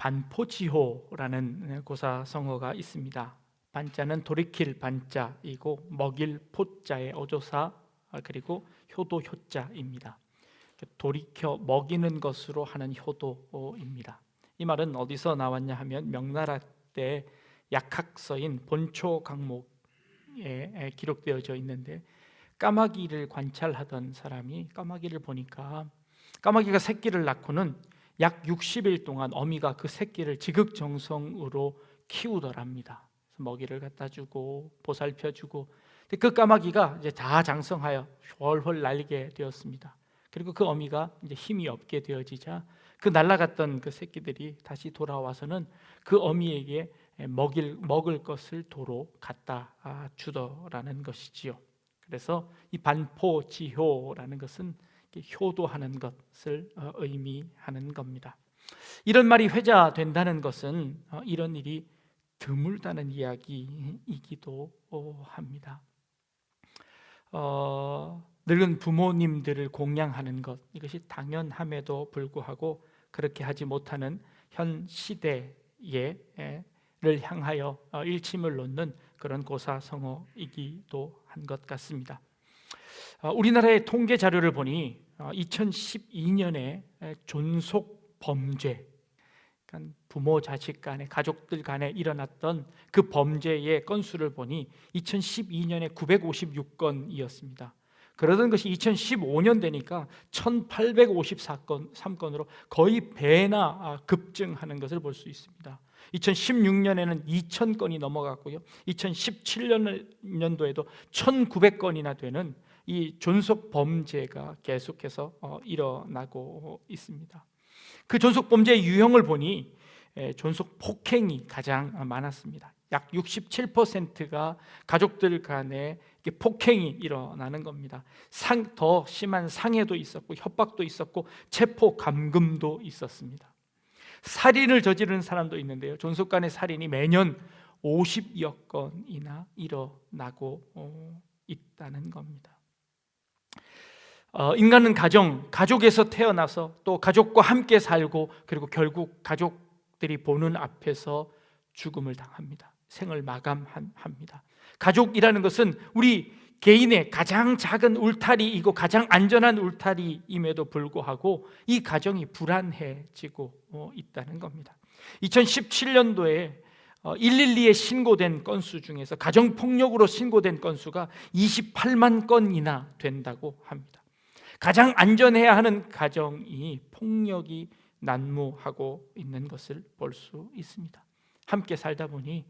반포지호라는 고사성어가 있습니다. 반자는 돌이킬 반자이고 먹일 포자의 어조사 아, 그리고 효도 효자입니다. 돌이켜 먹이는 것으로 하는 효도입니다. 이 말은 어디서 나왔냐 하면 명나라 때 약학서인 본초 강목에 기록되어져 있는데 까마귀를 관찰하던 사람이 까마귀를 보니까 까마귀가 새끼를 낳고는 약 60일 동안 어미가 그 새끼를 지극정성으로 키우더랍니다. 먹이를 갖다 주고 보살펴 주고 그 까마귀가 이제 다 장성하여 훨훨 날게 되었습니다. 그리고 그 어미가 이제 힘이 없게 되어지자 그 날아갔던 그 새끼들이 다시 돌아와서는 그 어미에게 먹일 먹을 것을 도로 갖다 주더라는 것이지요. 그래서 이 반포지효라는 것은 효도하는 것을 어, 의미하는 겁니다. 이런 말이 회자된다는 것은 어, 이런 일이 드물다는 이야기이기도 합니다. 어, 늙은 부모님들을 공양하는 것 이것이 당연함에도 불구하고 그렇게 하지 못하는 현 시대를 향하여 어, 일침을 놓는 그런 고사성어이기도 한 것 같습니다. 어, 우리나라의 통계 자료를 보니 2012년에 어, 존속 범죄, 그러니까 부모 자식 간에 가족들 간에 일어났던 그 범죄의 건수를 보니 2012년에 956건이었습니다. 그러던 것이 2015년 되니까 1854건 3건으로 거의 배나 아, 급증하는 것을 볼 수 있습니다. 2016년에는 2,000건이 넘어갔고요. 2017년도에도 1,900건이나 되는 이 존속 범죄가 계속해서 어, 일어나고 있습니다. 그 존속 범죄의 유형을 보니 존속 폭행이 가장 많았습니다. 약 67%가 가족들 간에 폭행이 일어나는 겁니다. 상, 더 심한 상해도 있었고 협박도 있었고 체포 감금도 있었습니다. 살인을 저지르는 사람도 있는데요. 존속 간의 살인이 매년 50여 건이나 일어나고 어, 있다는 겁니다. 어, 인간은 가정, 가족에서 태어나서 또 가족과 함께 살고 그리고 결국 가족들이 보는 앞에서 죽음을 당합니다. 생을 마감합니다. 가족이라는 것은 우리 개인의 가장 작은 울타리이고 가장 안전한 울타리임에도 불구하고 이 가정이 불안해지고 어, 있다는 겁니다. 2017년도에 112에 어, 신고된 건수 중에서 가정 폭력으로 신고된 건수가 28만 건이나 된다고 합니다. 가장 안전해야 하는 가정이 폭력이 난무하고 있는 것을 볼 수 있습니다. 함께 살다 보니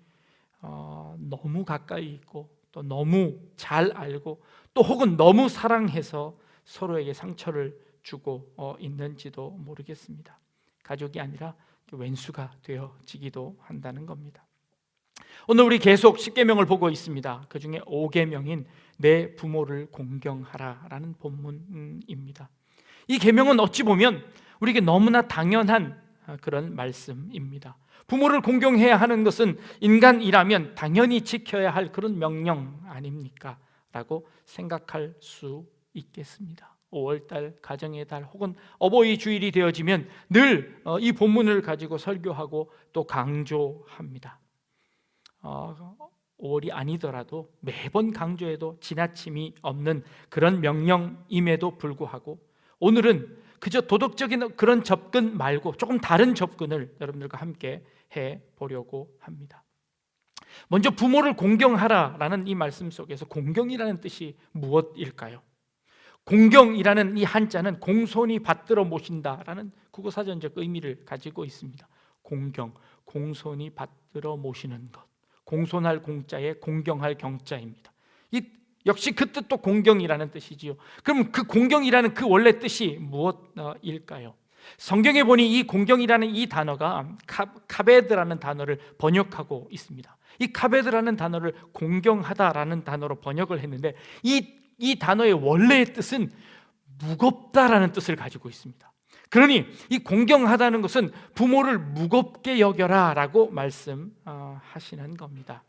어, 너무 가까이 있고 또 너무 잘 알고 또 혹은 너무 사랑해서 서로에게 상처를 주고 어, 있는지도 모르겠습니다. 가족이 아니라 왼수가 되어지기도 한다는 겁니다. 오늘 우리 계속 10계명을 보고 있습니다. 그 중에 5계명인 내 부모를 공경하라라는 본문입니다. 이 계명은 어찌 보면 우리에게 너무나 당연한 그런 말씀입니다. 부모를 공경해야 하는 것은 인간이라면 당연히 지켜야 할 그런 명령 아닙니까? 라고 생각할 수 있겠습니다. 5월달, 가정의 달 혹은 어버이 주일이 되어지면 늘이 어, 본문을 가지고 설교하고 또 강조합니다. 어, 5월이 아니더라도 매번 강조해도 지나침이 없는 그런 명령임에도 불구하고 오늘은 그저 도덕적인 그런 접근 말고 조금 다른 접근을 여러분들과 함께 해 보려고 합니다. 먼저 부모를 공경하라라는 이 말씀 속에서 공경이라는 뜻이 무엇일까요? 공경이라는 이 한자는 공손히 받들어 모신다라는 국어사전적 의미를 가지고 있습니다. 공경, 공손히 받들어 모시는 것. 공손할 공자에 공경할 경자입니다. 이 역시 그 뜻도 공경이라는 뜻이지요. 그럼 그 공경이라는 그 원래 뜻이 무엇일까요? 성경에 보니 이 공경이라는 이 단어가 카 베드라는 단어를 번역하고 있습니다. 이 카베드라는 단어를 공경하다라는 단어로 번역을 했는데 이, 이 단어의 원래의 뜻은 무겁다라는 뜻을 가지고 있습니다. 그러니 이 공경하다는 것은 부모를 무겁게 여겨라라고 말씀하시는 겁니다.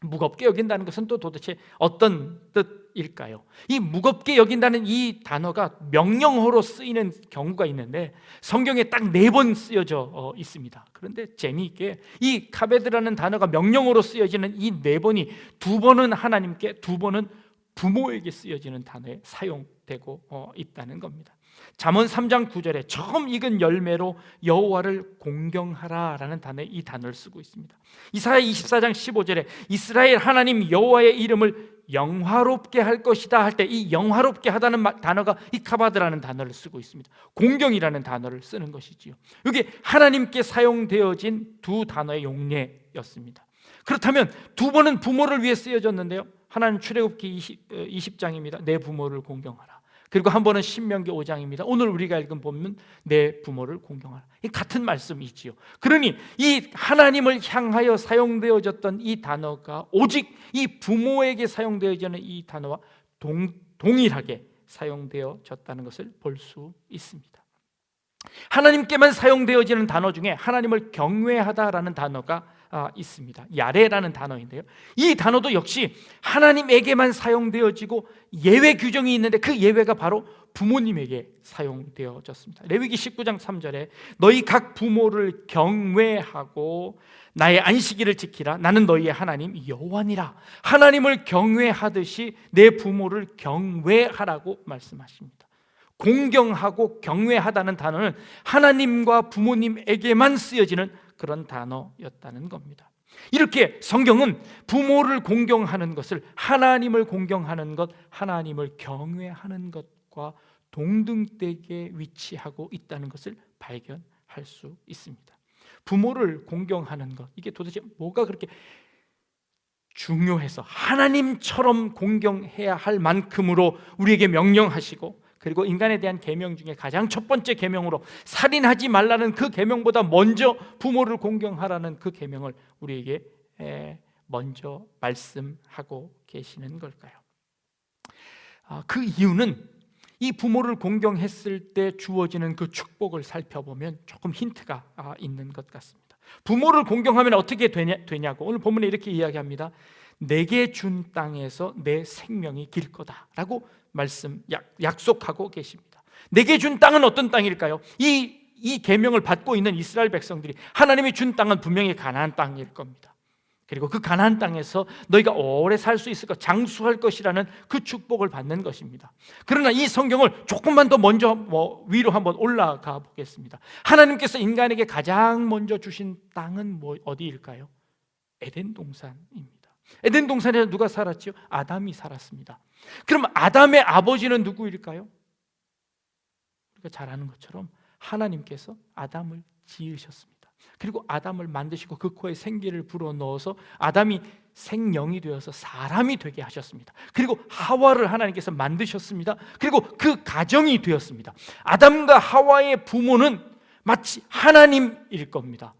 무겁게 여긴다는 것은 또 도대체 어떤 뜻일까요? 이 무겁게 여긴다는 이 단어가 명령어로 쓰이는 경우가 있는데 성경에 딱 네 번 쓰여져 어, 있습니다. 그런데 재미있게 이 카베드라는 단어가 명령어로 쓰여지는 이 네 번이 두 번은 하나님께 두 번은 부모에게 쓰여지는 단어에 사용되고 어, 있다는 겁니다. 잠언 3장 9절에 처음 익은 열매로 여호와를 공경하라라는 단어에 이 단어를 쓰고 있습니다. 이사야 24장 15절에 이스라엘 하나님 여호와의 이름을 영화롭게 할 것이다 할 때 이 영화롭게 하다는 단어가 이카바드라는 단어를 쓰고 있습니다. 공경이라는 단어를 쓰는 것이지요. 이게 하나님께 사용되어진 두 단어의 용례였습니다. 그렇다면 두 번은 부모를 위해 쓰여졌는데요. 하나는 출애굽기 20, 20장입니다. 내 부모를 공경하라. 그리고 한 번은 신명기 5장입니다. 오늘 우리가 읽은 보면 내 부모를 공경하라. 같은 말씀이지요. 그러니 이 하나님을 향하여 사용되어졌던 이 단어가 오직 이 부모에게 사용되어지는 이 단어와 동, 동일하게 사용되어졌다는 것을 볼 수 있습니다. 하나님께만 사용되어지는 단어 중에 하나님을 경외하다라는 단어가 아, 있습니다. 야레라는 단어인데요. 이 단어도 역시 하나님에게만 사용되어지고 예외 규정이 있는데 그 예외가 바로 부모님에게 사용되어졌습니다. 레위기 19장 3절에 너희 각 부모를 경외하고 나의 안식일을 지키라. 나는 너희의 하나님 여호와니라. 하나님을 경외하듯이 내 부모를 경외하라고 말씀하십니다. 공경하고 경외하다는 단어는 하나님과 부모님에게만 쓰여지는 그런 단어였다는 겁니다. 이렇게 성경은 부모를 공경하는 것을 하나님을 공경하는 것, 하나님을 경외하는 것과 동등되게 위치하고 있다는 것을 발견할 수 있습니다. 부모를 공경하는 것, 이게 도대체 뭐가 그렇게 중요해서 하나님처럼 공경해야 할 만큼으로 우리에게 명령하시고 그리고 인간에 대한 계명 중에 가장 첫 번째 계명으로 살인하지 말라는 그 계명보다 먼저 부모를 공경하라는 그 계명을 우리에게 먼저 말씀하고 계시는 걸까요? 아, 그 이유는 이 부모를 공경했을 때 주어지는 그 축복을 살펴보면 조금 힌트가 아, 있는 것 같습니다. 부모를 공경하면 어떻게 되냐, 되냐 고 오늘 본문에 이렇게 이야기합니다. 내게 준 땅에서 내 생명이 길 거다라고 말씀 약, 속하고 계십니다. 내게 준 땅은 어떤 땅일까요? 이, 이 계명을 받고 있는 이스라엘 백성들이 하나님이 준 땅은 분명히 가나안 땅일 겁니다. 그리고 그 가나안 땅에서 너희가 오래 살 수 있을 것, 장수할 것이라는 그 축복을 받는 것입니다. 그러나 이 성경을 조금만 더 먼저 뭐 위로 한번 올라가 보겠습니다. 하나님께서 인간에게 가장 먼저 주신 땅은 뭐 어디일까요? 에덴 동산입니다. 에덴 동산에 누가 살았지요? 아담이 살았습니다. 그럼 아담의 아버지는 누구일까요? 우리가 잘 아는 것처럼 하나님께서 아담을 지으셨습니다. 그리고 아담을 만드시고 그 코에 생기를 불어 넣어서 아담이 생명이 되어서 사람이 되게 하셨습니다. 그리고 하와를 하나님께서 만드셨습니다. 그리고 그 가정이 되었습니다. 아담과 하와의 부모는 마치 하나님일 겁니다.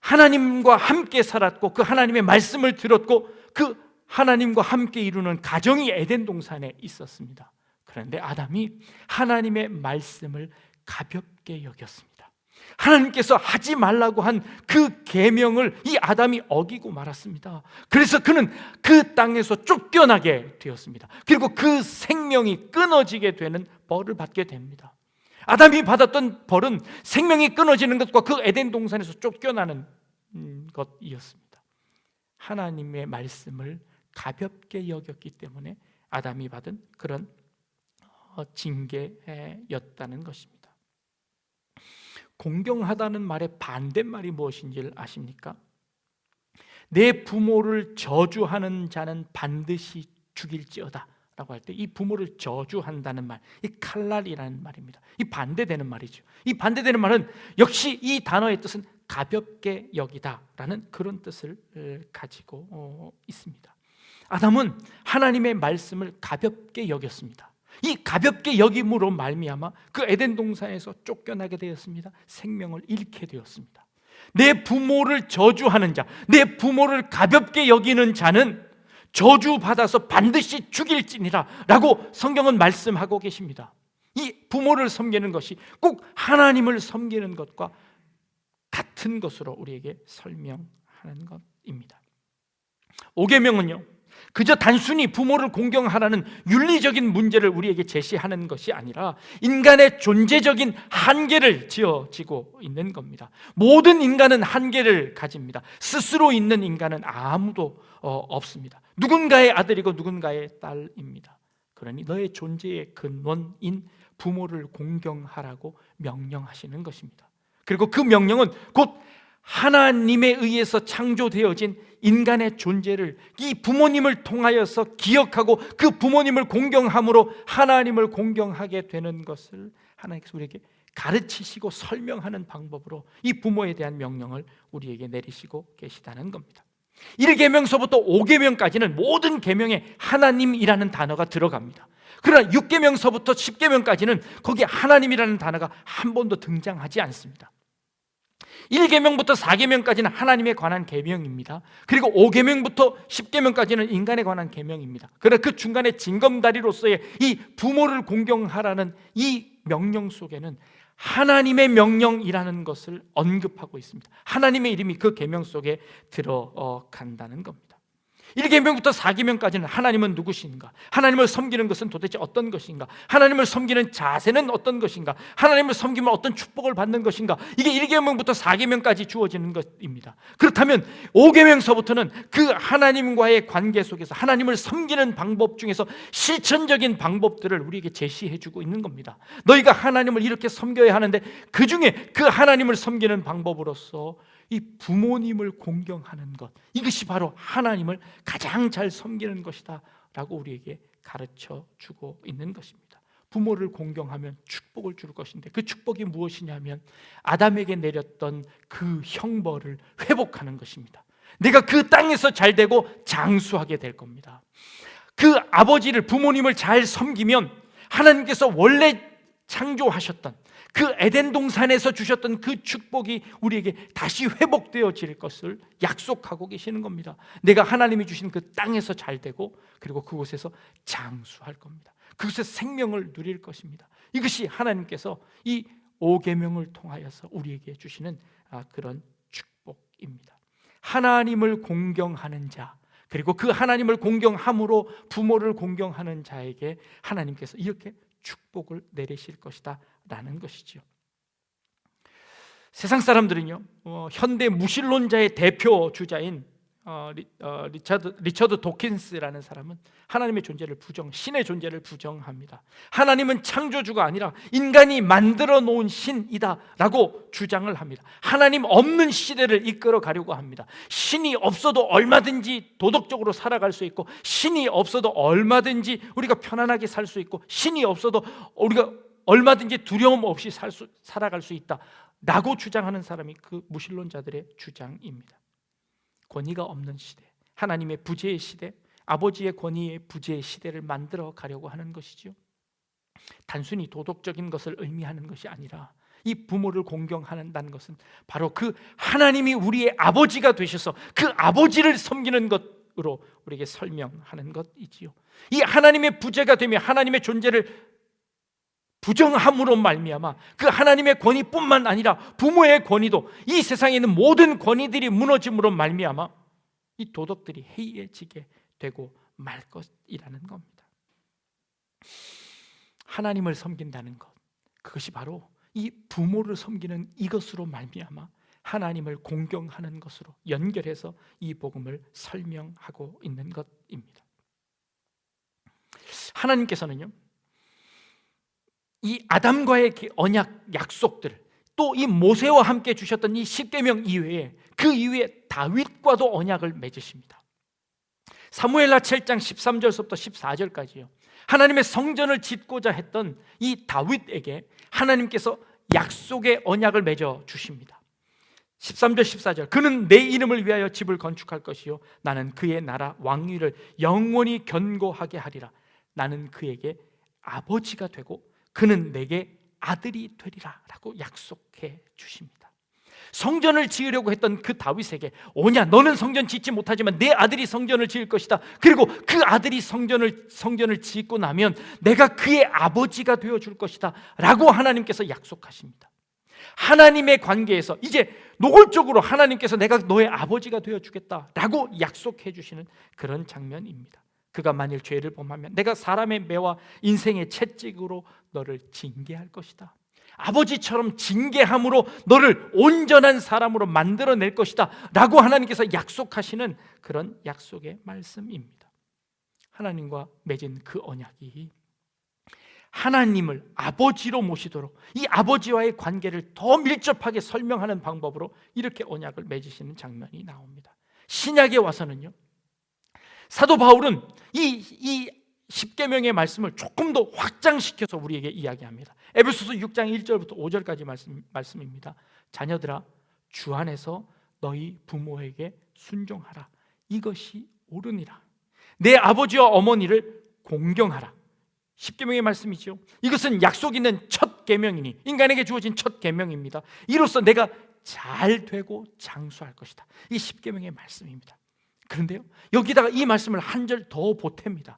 하나님과 함께 살았고 그 하나님의 말씀을 들었고 그 하나님과 함께 이루는 가정이 에덴 동산에 있었습니다. 그런데 아담이 하나님의 말씀을 가볍게 여겼습니다. 하나님께서 하지 말라고 한 그 계명을 이 아담이 어기고 말았습니다. 그래서 그는 그 땅에서 쫓겨나게 되었습니다. 그리고 그 생명이 끊어지게 되는 벌을 받게 됩니다. 아담이 받았던 벌은 생명이 끊어지는 것과 그 에덴 동산에서 쫓겨나는 음, 것이었습니다. 하나님의 말씀을 가볍게 여겼기 때문에 아담이 받은 그런 어, 징계였다는 것입니다. 공경하다는 말의 반대말이 무엇인지를 아십니까? 내 부모를 저주하는 자는 반드시 죽일지어다. 라고 할 때 이 부모를 저주한다는 말, 이 칼날이라는 말입니다. 이 반대되는 말이죠. 이 반대되는 말은 역시 이 단어의 뜻은 가볍게 여기다라는 그런 뜻을 가지고 어, 있습니다. 아담은 하나님의 말씀을 가볍게 여겼습니다. 이 가볍게 여김으로 말미암아 그 에덴 동산에서 쫓겨나게 되었습니다. 생명을 잃게 되었습니다. 내 부모를 저주하는 자, 내 부모를 가볍게 여기는 자는 저주 받아서 반드시 죽일지니라 라고 성경은 말씀하고 계십니다. 이 부모를 섬기는 것이 꼭 하나님을 섬기는 것과 같은 것으로 우리에게 설명하는 것입니다. 오계명은요. 그저 단순히 부모를 공경하라는 윤리적인 문제를 우리에게 제시하는 것이 아니라 인간의 존재적인 한계를 지어지고 있는 겁니다. 모든 인간은 한계를 가집니다. 스스로 있는 인간은 아무도 어, 없습니다. 누군가의 아들이고 누군가의 딸입니다. 그러니 너의 존재의 근원인 부모를 공경하라고 명령하시는 것입니다. 그리고 그 명령은 곧 하나님에 의해서 창조되어진 인간의 존재를 이 부모님을 통하여서 기억하고 그 부모님을 공경함으로 하나님을 공경하게 되는 것을 하나님께서 우리에게 가르치시고 설명하는 방법으로 이 부모에 대한 명령을 우리에게 내리시고 계시다는 겁니다. 1계명서부터 5계명까지는 모든 계명에 하나님이라는 단어가 들어갑니다. 그러나 6계명서부터 10계명까지는 거기에 하나님이라는 단어가 한 번도 등장하지 않습니다. 1계명부터 4계명까지는 하나님에 관한 계명입니다. 그리고 5계명부터 10계명까지는 인간에 관한 계명입니다. 그러나 그 중간에 징검다리로서의 이 부모를 공경하라는 이 명령 속에는 하나님의 명령이라는 것을 언급하고 있습니다. 하나님의 이름이 그 계명 속에 들어간다는 겁니다. 1계명부터 4계명까지는 하나님은 누구신가? 하나님을 섬기는 것은 도대체 어떤 것인가? 하나님을 섬기는 자세는 어떤 것인가? 하나님을 섬기면 어떤 축복을 받는 것인가? 이게 1계명부터 4계명까지 주어지는 것입니다. 그렇다면 5계명서부터는 그 하나님과의 관계 속에서 하나님을 섬기는 방법 중에서 실천적인 방법들을 우리에게 제시해 주고 있는 겁니다. 너희가 하나님을 이렇게 섬겨야 하는데 그 중에 그 하나님을 섬기는 방법으로서 이 부모님을 공경하는 것 이것이 바로 하나님을 가장 잘 섬기는 것이다 라고 우리에게 가르쳐 주고 있는 것입니다. 부모를 공경하면 축복을 줄 것인데 그 축복이 무엇이냐면 아담에게 내렸던 그 형벌을 회복하는 것입니다. 내가 그 땅에서 잘 되고 장수하게 될 겁니다. 그 아버지를 부모님을 잘 섬기면 하나님께서 원래 창조하셨던 그 에덴 동산에서 주셨던 그 축복이 우리에게 다시 회복되어질 것을 약속하고 계시는 겁니다. 내가 하나님이 주신 그 땅에서 잘 되고 그리고 그곳에서 장수할 겁니다. 그곳에서 생명을 누릴 것입니다. 이것이 하나님께서 이 오계명을 통하여서 우리에게 주시는 아, 그런 축복입니다. 하나님을 공경하는 자 그리고 그 하나님을 공경함으로 부모를 공경하는 자에게 하나님께서 이렇게 축복을 내리실 것이다 라는 것이죠. 세상 사람들은요, 어, 현대 무신론자의 대표 주자인 어, 리, 어, 리처드 도킨스라는 사람은 하나님의 존재를 부정, 신의 존재를 부정합니다. 하나님은 창조주가 아니라 인간이 만들어 놓은 신이다라고 주장을 합니다. 하나님 없는 시대를 이끌어 가려고 합니다. 신이 없어도 얼마든지 도덕적으로 살아갈 수 있고, 신이 없어도 얼마든지 우리가 편안하게 살 수 있고, 신이 없어도 우리가 얼마든지 두려움 없이 살 수, 살아갈 수 있다라고 주장하는 사람이 그 무신론자들의 주장입니다. 권위가 없는 시대, 하나님의 부재의 시대, 아버지의 권위의 부재의 시대를 만들어 가려고 하는 것이죠. 단순히 도덕적인 것을 의미하는 것이 아니라 이 부모를 공경한다는 것은 바로 그 하나님이 우리의 아버지가 되셔서 그 아버지를 섬기는 것으로 우리에게 설명하는 것이지요. 이 하나님의 부재가 되며 하나님의 존재를 부정함으로 말미암아 그 하나님의 권위뿐만 아니라 부모의 권위도 이 세상에 있는 모든 권위들이 무너짐으로 말미암아 이 도덕들이 해이해지게 되고 말 것이라는 겁니다. 하나님을 섬긴다는 것 그것이 바로 이 부모를 섬기는 이것으로 말미암아 하나님을 공경하는 것으로 연결해서 이 복음을 설명하고 있는 것입니다. 하나님께서는요 이 아담과의 언약 약속들 또 이 모세와 함께 주셨던 이 십계명 이외에 그 이후에 다윗과도 언약을 맺으십니다. 사무엘하 7장 13절부터 14절까지요. 하나님의 성전을 짓고자 했던 이 다윗에게 하나님께서 약속의 언약을 맺어 주십니다. 13절 14절 그는 내 이름을 위하여 집을 건축할 것이요 나는 그의 나라 왕위를 영원히 견고하게 하리라 나는 그에게 아버지가 되고 그는 내게 아들이 되리라 라고 약속해 주십니다. 성전을 지으려고 했던 그 다윗에게 오냐 너는 성전 짓지 못하지만 내 아들이 성전을 지을 것이다. 그리고 그 아들이 성전을 성전을 짓고 나면 내가 그의 아버지가 되어 줄 것이다. 라고 하나님께서 약속하십니다. 하나님의 관계에서 이제 노골적으로 하나님께서 내가 너의 아버지가 되어 주겠다라고 약속해 주시는 그런 장면입니다. 그가 만일 죄를 범하면 내가 사람의 매와 인생의 채찍으로 너를 징계할 것이다. 아버지처럼 징계함으로 너를 온전한 사람으로 만들어낼 것이다. 라고 하나님께서 약속하시는 그런 약속의 말씀입니다. 하나님과 맺은 그 언약이 하나님을 아버지로 모시도록 이 아버지와의 관계를 더 밀접하게 설명하는 방법으로 이렇게 언약을 맺으시는 장면이 나옵니다. 신약에 와서는요. 사도 바울은 이, 이 십계명의 말씀을 조금 더 확장시켜서 우리에게 이야기합니다. 에베소서 6장 1절부터 5절까지 말씀, 말씀입니다. 자녀들아 주 안에서 너희 부모에게 순종하라. 이것이 옳으니라. 내 아버지와 어머니를 공경하라. 십계명의 말씀이죠. 이것은 약속 있는 첫 계명이니 인간에게 주어진 첫 계명입니다. 이로써 내가 잘 되고 장수할 것이다. 이 십계명의 말씀입니다. 그런데요. 여기다가 이 말씀을 한 절 더 보탭니다.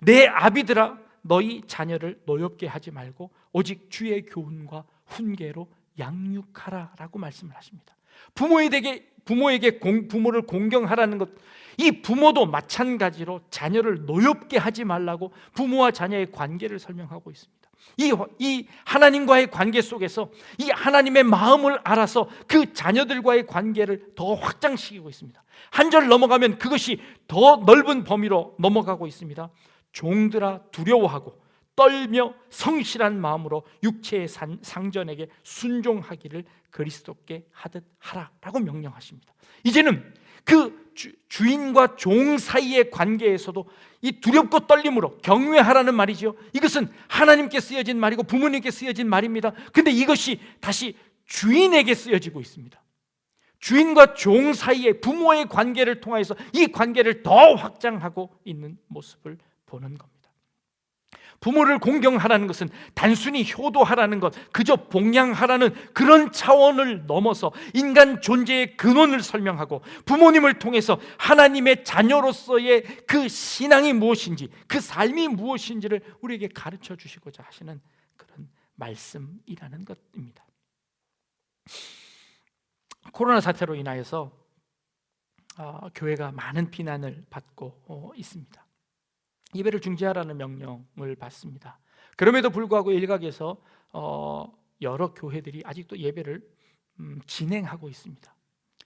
내 아비들아 너희 자녀를 노엽게 하지 말고 오직 주의 교훈과 훈계로 양육하라라고 말씀을 하십니다. 부모에게 부모에게 공, 부모를 공경하라는 것, 이 부모도 마찬가지로 자녀를 노엽게 하지 말라고 부모와 자녀의 관계를 설명하고 있습니다. 이, 이 하나님과의 관계 속에서 이 하나님의 마음을 알아서 그 자녀들과의 관계를 더 확장시키고 있습니다. 한 절 넘어가면 그것이 더 넓은 범위로 넘어가고 있습니다. 종들아 두려워하고 떨며 성실한 마음으로 육체의 상전에게 순종하기를 그리스도께 하듯 하라라고 명령하십니다. 이제는 그 주, 인과종 사이의 관계에서도 이 두렵고 떨림으로 경외하라는 말이죠. 이것은 하나님께 쓰여진 말이고 부모님께 쓰여진 말입니다. 근데 이것이 다시 주인에게 쓰여지고 있습니다. 주인과 종 사이의 부모의 관계를 통해서 이 관계를 더 확장하고 있는 모습을 보는 겁니다. 부모를 공경하라는 것은 단순히 효도하라는 것, 그저 봉양하라는 그런 차원을 넘어서 인간 존재의 근원을 설명하고 부모님을 통해서 하나님의 자녀로서의 그 신앙이 무엇인지, 그 삶이 무엇인지를 우리에게 가르쳐 주시고자 하시는 그런 말씀이라는 것입니다. 코로나 사태로 인하여서 어, 교회가 많은 비난을 받고 어, 있습니다. 예배를 중지하라는 명령을 받습니다. 그럼에도 불구하고 일각에서 어, 여러 교회들이 아직도 예배를 음, 진행하고 있습니다.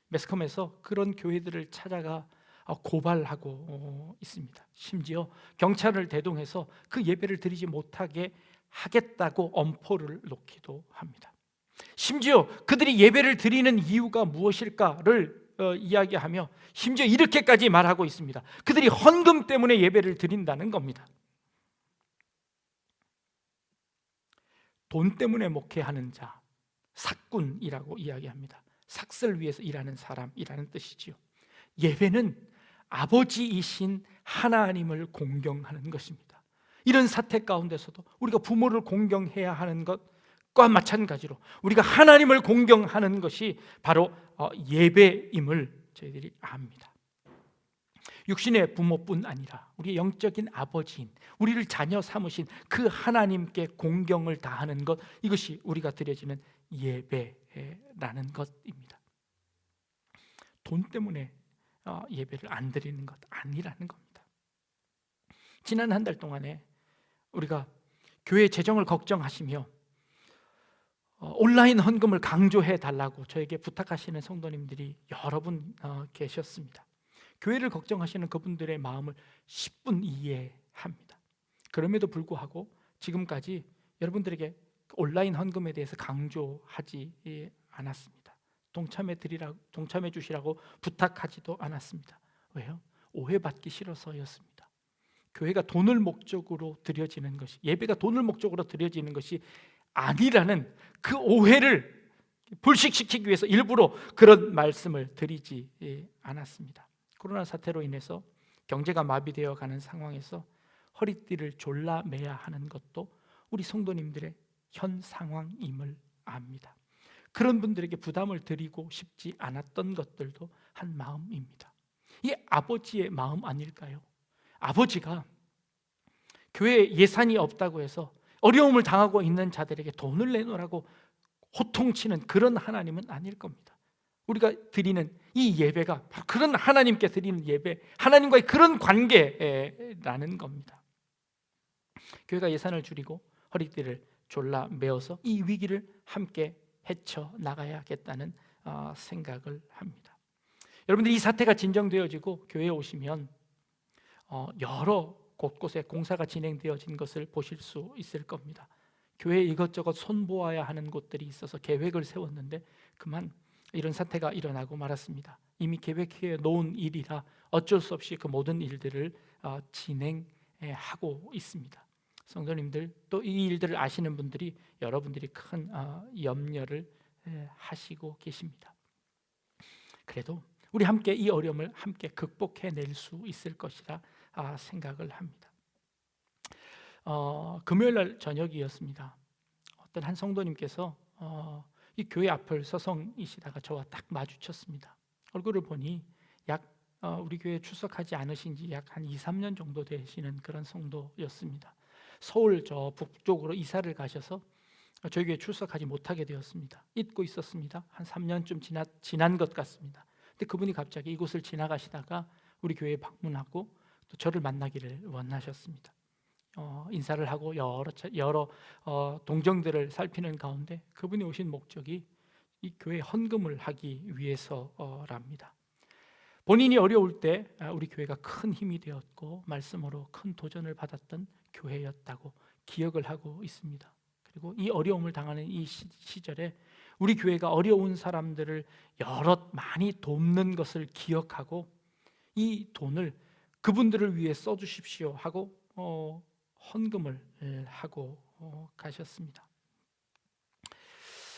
매스컴에서 그런 교회들을 찾아가 어, 고발하고 어, 있습니다. 심지어 경찰을 대동해서 그 예배를 드리지 못하게 하겠다고 엄포를 놓기도 합니다. 심지어 그들이 예배를 드리는 이유가 무엇일까를 어, 이야기하며 심지어 이렇게까지 말하고 있습니다. 그들이 헌금 때문에 예배를 드린다는 겁니다. 돈 때문에 목회하는 자, 삭군이라고 이야기합니다. 삭슬 위해서 일하는 사람이라는 뜻이지요. 예배는 아버지이신 하나님을 공경하는 것입니다. 이런 사태 가운데서도 우리가 부모를 공경해야 하는 것 과 마찬가지로 우리가 하나님을 공경하는 것이 바로 어, 예배임을 저희들이 압니다. 육신의 부모뿐 아니라 우리 영적인 아버지인 우리를 자녀 삼으신 그 하나님께 공경을 다하는 것 이것이 우리가 드려지는 예배라는 것입니다. 돈 때문에 어, 예배를 안 드리는 것 아니라는 겁니다. 지난 한 달 동안에 우리가 교회 재정을 걱정하시며 어, 온라인 헌금을 강조해 달라고 저에게 부탁하시는 성도님들이 여러 분 어, 계셨습니다. 교회를 걱정하시는 그분들의 마음을 10분 이해합니다. 그럼에도 불구하고 지금까지 여러분들에게 온라인 헌금에 대해서 강조하지 않았습니다. 동참해 드리라 동참해 주시라고 부탁하지도 않았습니다. 왜요? 오해받기 싫어서였습니다. 교회가 돈을 목적으로 드려지는 것이 예배가 돈을 목적으로 드려지는 것이 아니라는 그 오해를 불식시키기 위해서 일부러 그런 말씀을 드리지 않았습니다. 코로나 사태로 인해서 경제가 마비되어 가는 상황에서 허리띠를 졸라매야 하는 것도 우리 성도님들의 현 상황임을 압니다. 그런 분들에게 부담을 드리고 싶지 않았던 것들도 한 마음입니다. 이 아버지의 마음 아닐까요? 아버지가 교회 예산이 없다고 해서 어려움을 당하고 있는 자들에게 돈을 내놓으라고 호통치는 그런 하나님은 아닐 겁니다. 우리가 드리는 이 예배가 그런 하나님께 드리는 예배, 하나님과의 그런 관계라는 겁니다. 교회가 예산을 줄이고 허리띠를 졸라 메어서 이 위기를 함께 헤쳐 나가야겠다는 어, 생각을 합니다. 여러분들 이 사태가 진정되어지고 교회에 오시면 어, 여러 곳곳에 공사가 진행되어진 것을 보실 수 있을 겁니다. 교회 이것저것 손보아야 하는 곳들이 있어서 계획을 세웠는데 그만 이런 사태가 일어나고 말았습니다. 이미 계획해 놓은 일이라 어쩔 수 없이 그 모든 일들을 어, 진행하고 있습니다. 성도님들 또 이 일들을 아시는 분들이 여러분들이 큰 어, 염려를 하시고 계십니다. 그래도 우리 함께 이 어려움을 함께 극복해 낼 수 있을 것이라 아, 생각을 합니다. 어, 금요일 날 저녁이었습니다. 어떤 한 성도님께서 어, 이 교회 앞을 서성이시다가 저와 딱 마주쳤습니다. 얼굴을 보니 약 어, 우리 교회 출석하지 않으신 지 약 한 2, 3년 정도 되시는 그런 성도였습니다. 서울 저 북쪽으로 이사를 가셔서 저희 교회 출석하지 못하게 되었습니다. 잊고 있었습니다. 한 3년쯤 지나, 지난 것 같습니다. 근데 그분이 갑자기 이곳을 지나가시다가 우리 교회에 방문하고 또 저를 만나기를 원하셨습니다. 어, 인사를 하고 여러 여러 어, 동정들을 살피는 가운데 그분이 오신 목적이 이 교회 헌금을 하기 위해서랍니다. 본인이 어려울 때 아, 우리 교회가 큰 힘이 되었고 말씀으로 큰 도전을 받았던 교회였다고 기억을 하고 있습니다. 그리고 이 어려움을 당하는 이 시절에 우리 교회가 어려운 사람들을 여러 많이 돕는 것을 기억하고 이 돈을 그분들을 위해 써주십시오 하고 어, 헌금을 하고 어, 가셨습니다.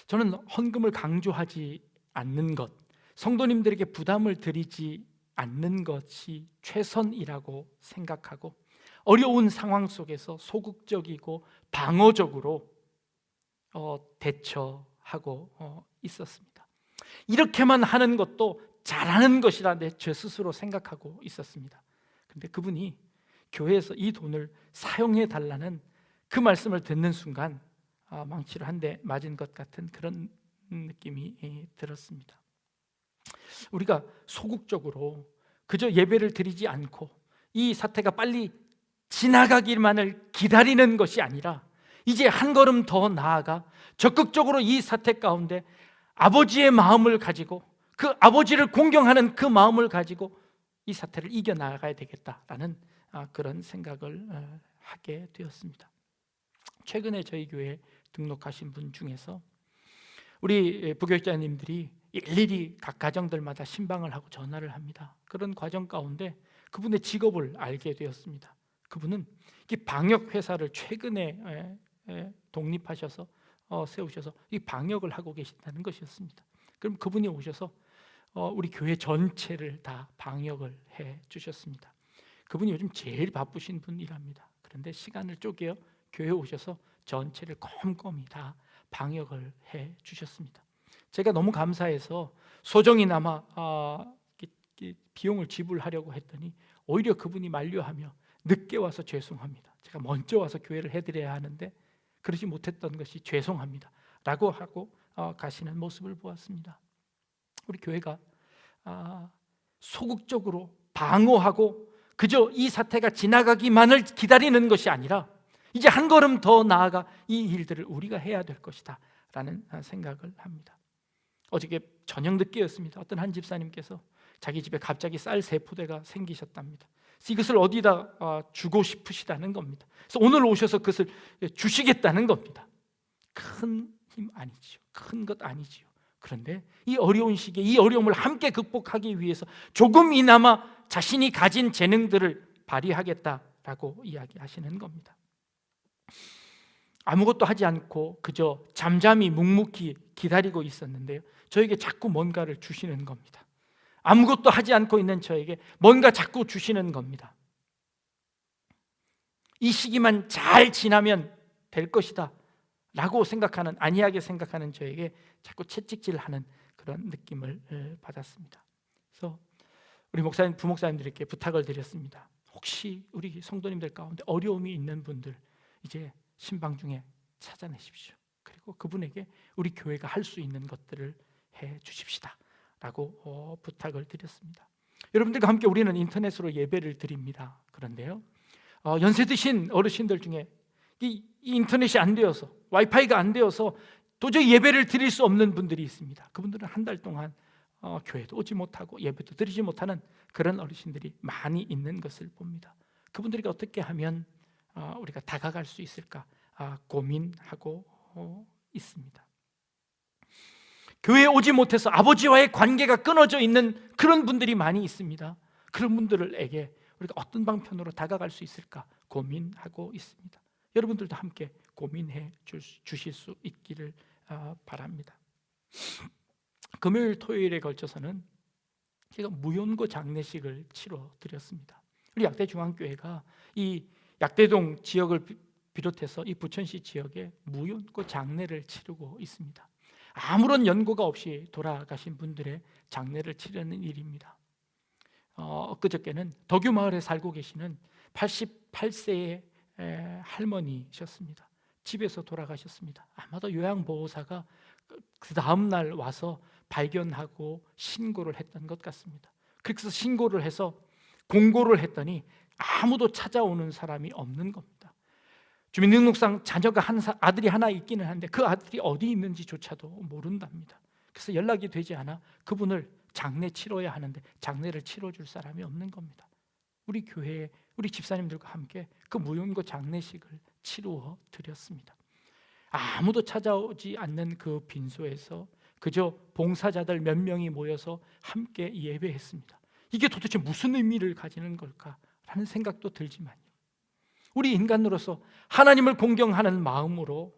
저는 헌금을 강조하지 않는 것, 성도님들에게 부담을 드리지 않는 것이 최선이라고 생각하고 어려운 상황 속에서 소극적이고 방어적으로 어, 대처하고 어, 있었습니다. 이렇게만 하는 것도 잘하는 것이라 내 제 스스로 생각하고 있었습니다. 근데 그분이 교회에서 이 돈을 사용해 달라는 그 말씀을 듣는 순간 아, 망치를 한대 맞은 것 같은 그런 느낌이 예, 들었습니다. 우리가 소극적으로 그저 예배를 드리지 않고 이 사태가 빨리 지나가기만을 기다리는 것이 아니라 이제 한 걸음 더 나아가 적극적으로 이 사태 가운데 아버지의 마음을 가지고 그 아버지를 공경하는 그 마음을 가지고 이 사태를 이겨 나가야 되겠다라는 아, 그런 생각을 어, 하게 되었습니다. 최근에 저희 교회 등록하신 분 중에서 우리 부교육자님들이 일일이 각 가정들마다 신방을 하고 전화를 합니다. 그런 과정 가운데 그분의 직업을 알게 되었습니다. 그분은 이 방역 회사를 최근에 독립하셔서 어, 세우셔서 이 방역을 하고 계신다는 것이었습니다. 그럼 그분이 오셔서 어, 우리 교회 전체를 다 방역을 해 주셨습니다. 그분이 요즘 제일 바쁘신 분이랍니다. 그런데 시간을 쪼개어 교회 오셔서 전체를 꼼꼼히 다 방역을 해 주셨습니다. 제가 너무 감사해서 소정이나마 아, 비용을 지불하려고 했더니 오히려 그분이 만류하며 늦게 와서 죄송합니다. 제가 먼저 와서 교회를 해드려야 하는데 그러지 못했던 것이 죄송합니다. 라고 하고 어, 가시는 모습을 보았습니다. 우리 교회가 아, 소극적으로 방어하고 그저 이 사태가 지나가기만을 기다리는 것이 아니라 이제 한 걸음 더 나아가 이 일들을 우리가 해야 될 것이다 라는 생각을 합니다. 어저께 저녁 늦게였습니다. 어떤 한 집사님께서 자기 집에 갑자기 쌀 세 포대가 생기셨답니다. 이것을 어디다 어, 주고 싶으시다는 겁니다. 그래서 오늘 오셔서 그것을 주시겠다는 겁니다. 큰 힘 아니지요. 큰 것 아니지요 그런데 이 어려운 시기에 이 어려움을 함께 극복하기 위해서 조금이나마 자신이 가진 재능들을 발휘하겠다라고 이야기하시는 겁니다. 아무것도 하지 않고 그저 잠잠히 묵묵히 기다리고 있었는데요. 저에게 자꾸 뭔가를 주시는 겁니다. 아무것도 하지 않고 있는 저에게 뭔가 자꾸 주시는 겁니다. 이 시기만 잘 지나면 될 것이다. 라고 생각하는, 안이하게 생각하는 저에게 자꾸 채찍질하는 그런 느낌을 받았습니다. 그래서 우리 목사님, 부목사님들에게 부탁을 드렸습니다. 혹시 우리 성도님들 가운데 어려움이 있는 분들 이제 신방 중에 찾아내십시오. 그리고 그분에게 우리 교회가 할 수 있는 것들을 해 주십시다라고 어, 부탁을 드렸습니다. 여러분들과 함께 우리는 인터넷으로 예배를 드립니다. 그런데요, 어, 연세 드신 어르신들 중에 이, 이 인터넷이 안 되어서 와이파이가 안 되어서 도저히 예배를 드릴 수 없는 분들이 있습니다. 그분들은 한 달 동안 어, 교회도 오지 못하고 예배도 드리지 못하는 그런 어르신들이 많이 있는 것을 봅니다. 그분들에게 어떻게 하면 어, 우리가 다가갈 수 있을까 아, 고민하고 어, 있습니다. 교회에 오지 못해서 아버지와의 관계가 끊어져 있는 그런 분들이 많이 있습니다. 그런 분들에게 우리가 어떤 방편으로 다가갈 수 있을까 고민하고 있습니다. 여러분들도 함께 고민해 주실 수 있기를 아, 바랍니다. 금요일 토요일에 걸쳐서는 제가 무연고 장례식을 치러 드렸습니다. 우리 약대 중앙교회가 이 약대동 지역을 비롯해서 이 부천시 지역에 무연고 장례를 치르고 있습니다. 아무런 연고가 없이 돌아가신 분들의 장례를 치르는 일입니다. 어, 엊그저께는 덕유 마을에 살고 계시는 88세의 할머니셨습니다. 집에서 돌아가셨습니다. 아마도 요양보호사가 그 다음 날 와서 발견하고 신고를 했던 것 같습니다. 그래서 신고를 해서 공고를 했더니 아무도 찾아오는 사람이 없는 겁니다. 주민등록상 자녀가 한 사, 아들이 하나 있기는 한데 그 아들이 어디 있는지조차도 모른답니다. 그래서 연락이 되지 않아 그분을 장례 치러야 하는데 장례를 치러줄 사람이 없는 겁니다. 우리 교회에 우리 집사님들과 함께 그 무용고 장례식을 치루어 드렸습니다. 아무도 찾아오지 않는 그 빈소에서 그저 봉사자들 몇 명이 모여서 함께 예배했습니다. 이게 도대체 무슨 의미를 가지는 걸까라는 생각도 들지만요. 우리 인간으로서 하나님을 공경하는 마음으로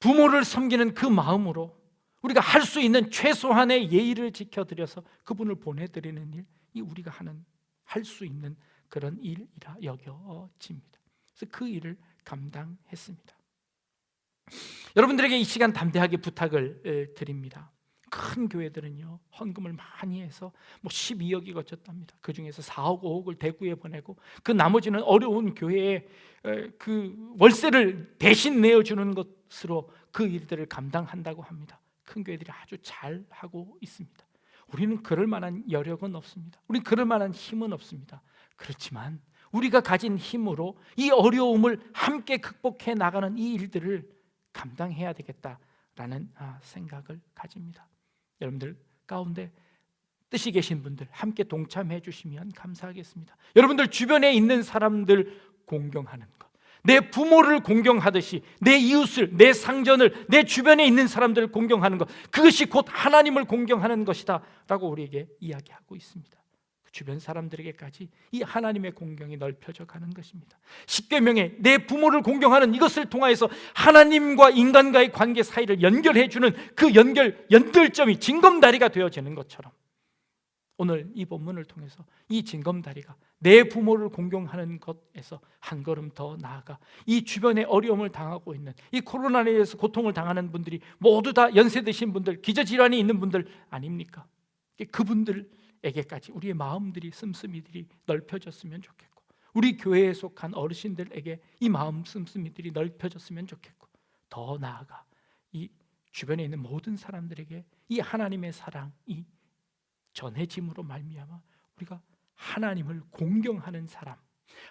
부모를 섬기는 그 마음으로 우리가 할 수 있는 최소한의 예의를 지켜드려서 그분을 보내드리는 일, 이 우리가 하는 할 수 있는 그런 일이라 여겨집니다. 그래서 그 일을 감당했습니다. 여러분들에게 이 시간 담대하게 부탁을 드립니다. 큰 교회들은요 헌금을 많이 해서 뭐 12억이 거쳤답니다. 그 중에서 4억, 5억을 대구에 보내고 그 나머지는 어려운 교회에 그 월세를 대신 내어주는 것으로 그 일들을 감당한다고 합니다. 큰 교회들이 아주 잘 하고 있습니다. 우리는 그럴 만한 여력은 없습니다. 우리는 그럴 만한 힘은 없습니다. 그렇지만 우리가 가진 힘으로 이 어려움을 함께 극복해 나가는 이 일들을 감당해야 되겠다라는 아, 생각을 가집니다. 여러분들 가운데 뜻이 계신 분들 함께 동참해 주시면 감사하겠습니다. 여러분들 주변에 있는 사람들 공경하는 것. 내 부모를 공경하듯이 내 이웃을, 내 상전을, 내 주변에 있는 사람들을 공경하는 것. 그것이 곧 하나님을 공경하는 것이다. 라고 우리에게 이야기하고 있습니다. 그 주변 사람들에게까지 이 하나님의 공경이 넓혀져 가는 것입니다. 십계명에 내 부모를 공경하는 이것을 통하여서 하나님과 인간과의 관계 사이를 연결해 주는 그 연결 연결점이 징검다리가 되어지는 것처럼 오늘 이 본문을 통해서 이 징검다리가 내 부모를 공경하는 것에서 한 걸음 더 나아가 이 주변에 어려움을 당하고 있는 이 코로나에 의해서 고통을 당하는 분들이 모두 다 연세 드신 분들, 기저질환이 있는 분들 아닙니까? 그분들 에게까지 우리의 마음들이 씀씀이들이 넓혀졌으면 좋겠고 우리 교회에 속한 어르신들에게 이 마음 씀씀이들이 넓혀졌으면 좋겠고 더 나아가 이 주변에 있는 모든 사람들에게 이 하나님의 사랑이 전해짐으로 말미암아 우리가 하나님을 공경하는 사람,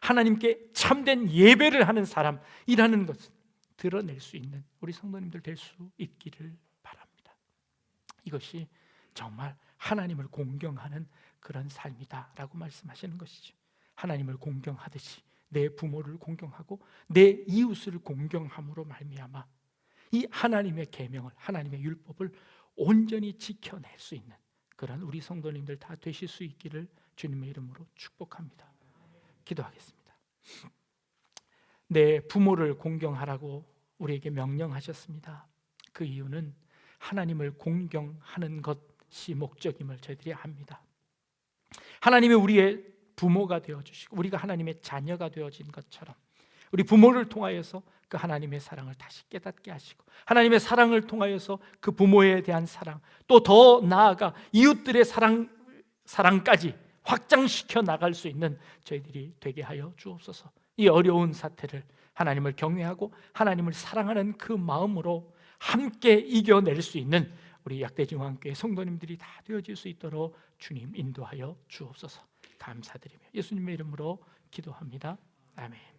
하나님께 참된 예배를 하는 사람이라는 것을 드러낼 수 있는 우리 성도님들 될 수 있기를 바랍니다. 이것이 정말 하나님을 공경하는 그런 삶이다라고 말씀하시는 것이죠. 하나님을 공경하듯이 내 부모를 공경하고 내 이웃을 공경함으로 말미암아 이 하나님의 계명을 하나님의 율법을 온전히 지켜낼 수 있는 그런 우리 성도님들 다 되실 수 있기를 주님의 이름으로 축복합니다. 기도하겠습니다. 내 부모를 공경하라고 우리에게 명령하셨습니다. 그 이유는 하나님을 공경하는 것 시 목적임을 저희들이 압니다. 하나님이 우리의 부모가 되어 주시고 우리가 하나님의 자녀가 되어진 것처럼 우리 부모를 통하여서 그 하나님의 사랑을 다시 깨닫게 하시고 하나님의 사랑을 통하여서 그 부모에 대한 사랑 또 더 나아가 이웃들의 사랑 사랑까지 확장시켜 나갈 수 있는 저희들이 되게 하여 주옵소서. 이 어려운 사태를 하나님을 경외하고 하나님을 사랑하는 그 마음으로 함께 이겨낼 수 있는 우리 약대중앙교회 성도님들이 다 되어질 수 있도록 주님 인도하여 주옵소서. 감사드리며 예수님의 이름으로 기도합니다. 아멘.